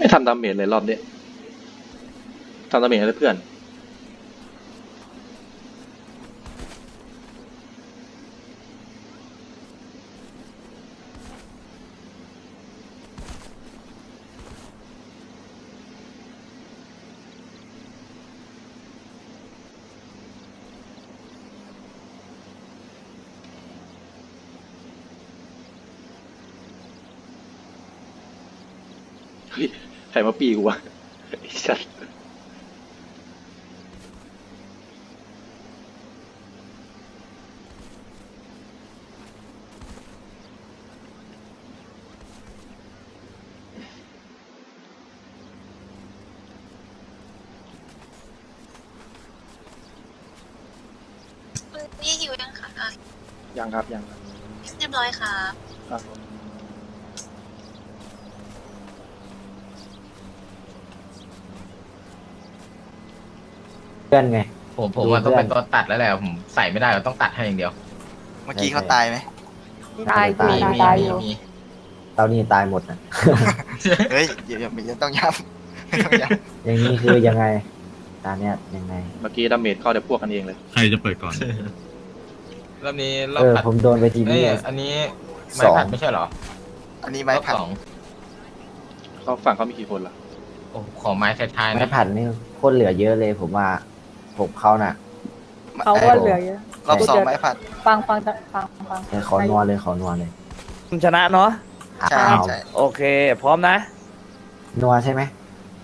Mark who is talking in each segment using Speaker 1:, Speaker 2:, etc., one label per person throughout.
Speaker 1: ไม่ทำดาเมจเลยรอบนี้ทำดาเมจให้เพื่อนเฮ้ย ใครมาปีกูวะไอ้สัส
Speaker 2: คุณพี่หิวยังคะอะ
Speaker 1: ยังครับยังครับ
Speaker 2: เรียบร้อยค่ะ
Speaker 1: อะ
Speaker 3: เพื่อนไง
Speaker 4: ผมผม
Speaker 3: ดู
Speaker 4: ว่าต้อง
Speaker 3: เพื่
Speaker 4: เป็
Speaker 3: อน
Speaker 4: นตัวตัดแล้วแหละผมใส่ไม่ได้เราต้องตัดให้อย่างเดียว
Speaker 5: เมื่อกี้เขาตายไหม
Speaker 6: ตาย
Speaker 3: ตาย
Speaker 6: ตาย
Speaker 4: มี
Speaker 6: ตาย
Speaker 4: มี
Speaker 6: อยู่
Speaker 4: มี
Speaker 3: เตานี่ตายหมดนะ
Speaker 5: เฮ้ยอย่าอย่าอย่าต้องย้ำไม่ต้องย้
Speaker 3: อย่างนี้คือยังไงตาเนี้ยยังไง
Speaker 1: เมื่อกี้ดาเมจเข้าแต่พวกกันเองเลย
Speaker 7: ใครจะเปิดก่อน
Speaker 4: รอบนี้รอบ
Speaker 3: เออ
Speaker 4: ตัด
Speaker 3: ผมโดนไปที
Speaker 4: เอ้
Speaker 3: นี้
Speaker 4: ยอันนี้ไม้
Speaker 3: สอง
Speaker 4: ผัดไม่ใช่เหรอำ
Speaker 5: อันนี้ไม้
Speaker 4: รอบ
Speaker 5: ผัด
Speaker 4: สอง
Speaker 1: เขาฝั่งเขามีกี่คนล่ะ
Speaker 4: โอ้ขอไม้ท้ายๆ
Speaker 3: ไม่
Speaker 4: นะ
Speaker 3: ผัดนี่โคตรเหลือเยอะเลย ผมว่า ผมเขาน่ะ
Speaker 6: เขาว่าเหลือเยอะ
Speaker 5: รอบสองไม้ผัด
Speaker 6: ฟังฟังฟังฟัง
Speaker 3: เออขอนวลเลยขอนวลเลย
Speaker 8: คุณชนะเนาะ
Speaker 5: ใช่
Speaker 3: อ้าว
Speaker 5: ใช่
Speaker 8: โอเค พร้อมนะ
Speaker 3: นัวใช่ไหม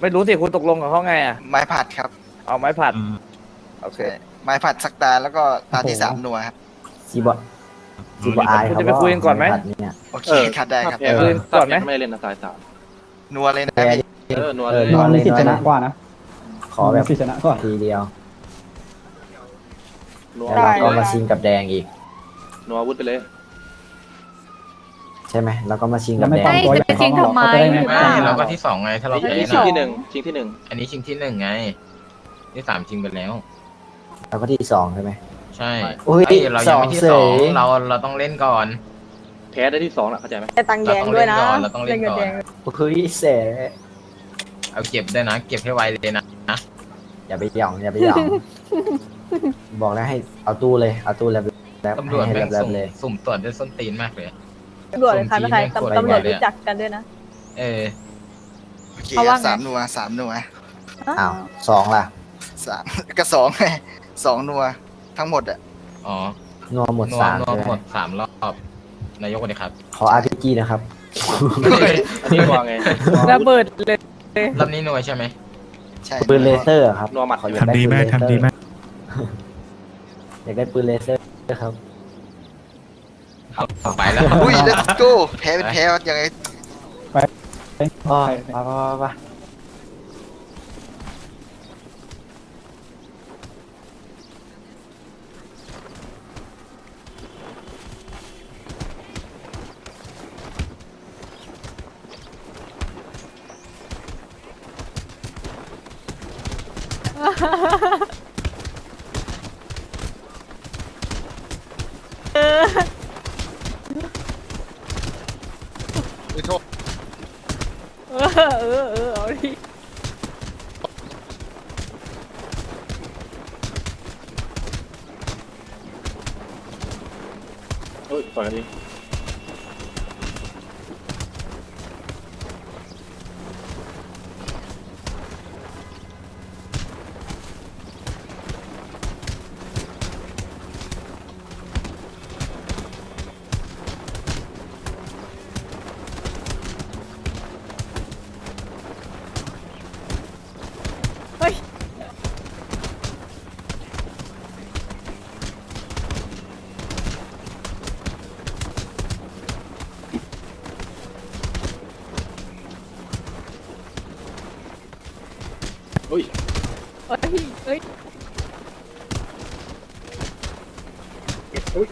Speaker 8: ไม่รู้สิคุณตกลงกับเขาไงอะ
Speaker 5: ไม้ผัดครับ
Speaker 8: เอาไม้ผัด
Speaker 7: เอ่อ
Speaker 8: โอเค
Speaker 5: ใช่ไม้ผัดสักตาแล้วก็ตาที่สามนัวครับ
Speaker 3: ซีบอซีบออาย
Speaker 8: คุณ
Speaker 3: เขา
Speaker 8: จะไปคุยกันก่อนไหม
Speaker 3: ผัดเนี่ย
Speaker 5: โอเคคัดได้ครับ
Speaker 1: ถ้าแพ้
Speaker 8: เออก่อนไหม
Speaker 1: ถ้าแพ้ไม่ได้เล่นนะตายสาม
Speaker 5: นัวเลยนะ
Speaker 3: แพ้
Speaker 5: พี่
Speaker 1: เออนวล
Speaker 3: เอ
Speaker 1: เล
Speaker 3: อยนวลเลย
Speaker 9: สิท
Speaker 3: นว
Speaker 9: ธิ์
Speaker 3: ล
Speaker 9: ช
Speaker 3: เล
Speaker 9: นะ
Speaker 3: ย
Speaker 9: กว่านะ
Speaker 3: ขอแบบ
Speaker 9: สิทธิ์ชนะก่อน
Speaker 3: ทีเดียว
Speaker 1: นัว
Speaker 3: แล้วเราก็มาชิงกับแดงอีก
Speaker 1: นัวอาวุธไปเลย
Speaker 3: ใช่ไหมแล้วก็มาชิงกับ
Speaker 9: ไม่
Speaker 3: แด
Speaker 9: ต้อง
Speaker 3: ง
Speaker 9: ตัวใหญ่ของเราเขาจะได้ไม่
Speaker 4: ไม่
Speaker 9: ฆ่า
Speaker 4: เรา
Speaker 9: เรา
Speaker 4: ก็ที่สองไง ถ้าเรา
Speaker 1: อัน
Speaker 4: แพ้
Speaker 1: นี้ชิง
Speaker 4: นะ
Speaker 1: ที่หนึ่งชิงที่หนึ่ง
Speaker 4: อันนี้ชิงที่หนึ่งไง ที่สามชิงไปแล้ว
Speaker 3: แล้วก็ที่สองใช่ไหม
Speaker 4: ใช่
Speaker 3: อุ๊ย
Speaker 4: เอ้ยเรายังไม่ที่
Speaker 3: ส
Speaker 4: ส
Speaker 3: อ
Speaker 4: องง
Speaker 3: เสย
Speaker 4: เราเราต้องเล่นก่อน
Speaker 1: แพ้ได้ที่สองน่ะเข้าใจไหม
Speaker 6: ได้ตังค์แดงด้วยนะ
Speaker 4: เราต้องเล่นก่อน
Speaker 6: งิแดง
Speaker 3: เฮ้ยเสย
Speaker 4: เอาเก็บได้วยนะ เก็บให้ไวเลยนะนะ
Speaker 3: อย่าไปหย่องอย่าไปหย่อง บอกแล้วให้เอาตู้เลยเอาตู้แล้วแล้ว
Speaker 4: ตำรวจ
Speaker 3: ให้
Speaker 4: แม่ง
Speaker 3: แล้ว
Speaker 4: สุ่ม
Speaker 3: เลย
Speaker 4: สุ่มตรวจด้วยส้นตีนมากเลย
Speaker 6: ตำรวจเลยค่ะไม่ใคร
Speaker 4: ส่งจีน
Speaker 6: ตำตำรวจ
Speaker 4: ไม่กด
Speaker 6: รู้จักกันด้วยนะ
Speaker 4: เออ
Speaker 5: โอเค
Speaker 6: เขา
Speaker 5: ค
Speaker 6: ว่า
Speaker 5: รับ
Speaker 6: ไง
Speaker 5: สามนัวสามนัว
Speaker 3: อ้าวสองล่ะ
Speaker 5: สามก็สองไงสองนัวทั้งหมดอะ
Speaker 4: อ๋อ
Speaker 3: นัวหมด
Speaker 4: นัว
Speaker 3: สาม
Speaker 4: นัว
Speaker 3: ใช่ไห
Speaker 4: หม
Speaker 3: ม
Speaker 4: ดสามรอบ นายกวันนี้ครับ
Speaker 3: ขอ RPG นะครับ
Speaker 1: อันนี้นัวไง
Speaker 6: ระเบิดเลย
Speaker 4: รอบนี้นัวใช่ไหม
Speaker 5: ใช่
Speaker 3: ปืนเลเซอร์ครับ
Speaker 1: นัวหมัด
Speaker 3: ขออยากได้
Speaker 7: ทำดี
Speaker 3: ปืน
Speaker 7: มาก
Speaker 3: เลเซอร์
Speaker 7: ทำดีมาก
Speaker 3: อยากได้ปืนเลเซอร์ครับ
Speaker 4: เอาไปแล้ว
Speaker 5: อุ้ย let's go แพ้เป็นแพ้ยังไง
Speaker 3: อ๋อไปไปไปไป
Speaker 6: เออเออเออเอาดิ
Speaker 1: เฮ้ยต่อยกันดิ
Speaker 6: เฮ้ย
Speaker 1: เฮ้ย